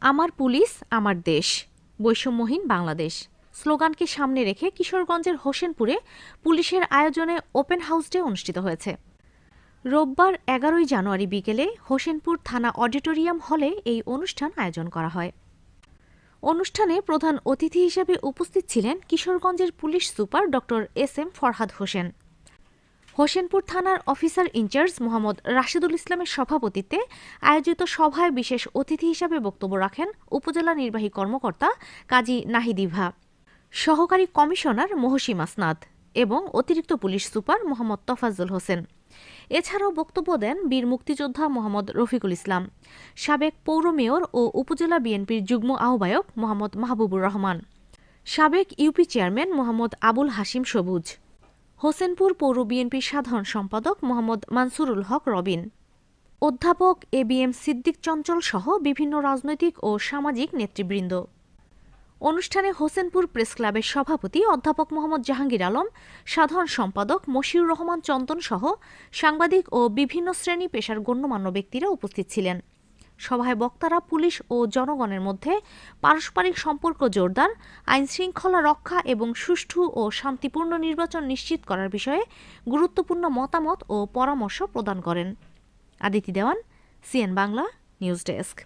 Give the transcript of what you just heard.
আমার পুলিশ, আমার দেশ। বৈষম্যহীন বাংলাদেশ। স্লোগানকে সামনে রেখে কিশোরগঞ্জের হোসেনপুরে পুলিশের আয়োজনে ওপেন হাউস ডে অনুষ্ঠিত হয়েছে। রোববার এগারোই জানুয়ারি বিকেলে হোসেনপুর থানা অডিটোরিয়াম হলে এই অনুষ্ঠান আয়োজন করা হয়। অনুষ্ঠানে প্রধান অতিথি হিসেবে উপস্থিত ছিলেন কিশোরগঞ্জের পুলিশ সুপার ড এস এম ফরহাদ হোসেন। হোসেনপুর থানার অফিসার ইনচার্জ মোহাম্মদ রাশিদুল ইসলামের সভাপতিত্বে আয়োজিত সভায় বিশেষ অতিথি হিসাবে বক্তব্য রাখেন উপজেলা নির্বাহী কর্মকর্তা কাজী নাহিদিভা সহকারী কমিশনার মহসিম আসনাদ এবং অতিরিক্ত পুলিশ সুপার মোহাম্মদ তফাজ্জল হোসেন। এছাড়াও বক্তব্য দেন বীর মুক্তিযোদ্ধা মোহাম্মদ রফিকুল ইসলাম, সাবেক পৌর মেয়র ও উপজেলা বিএনপির যুগ্ম আহ্বায়ক মোহাম্মদ মাহবুবুর রহমান, সাবেক ইউপি চেয়ারম্যান মোহাম্মদ আবুল হাসিম সবুজ হোসেনপুর পৌর বিএনপির সাধারণ সম্পাদক মোহাম্মদ মানসুরুল হক রবিন। অধ্যাপক A B M Siddique Chanchal সহ বিভিন্ন রাজনৈতিক ও সামাজিক নেতৃবৃন্দ। অনুষ্ঠানে হোসেনপুর প্রেস ক্লাবের সভাপতি অধ্যাপক মোহাম্মদ জাহাঙ্গীর আলম, সাধারণ সম্পাদক মশিউর রহমান চন্দন সহ সাংবাদিক ও বিভিন্ন শ্রেণি পেশার গণ্যমান্য ব্যক্তিরা উপস্থিত ছিলেন। সভায় বক্তারা পুলিশ ও জনগণের মধ্যে পারস্পরিক সম্পর্ক জোরদার আইন শৃঙ্খলা রক্ষা এবং সুষ্ঠু ও শান্তিপূর্ণ নির্বাচন নিশ্চিত করার বিষয়ে গুরুত্বপূর্ণ মতামত ও পরামর্শ প্রদান করেন। Aditi Dewan, CN Bangla, news desk.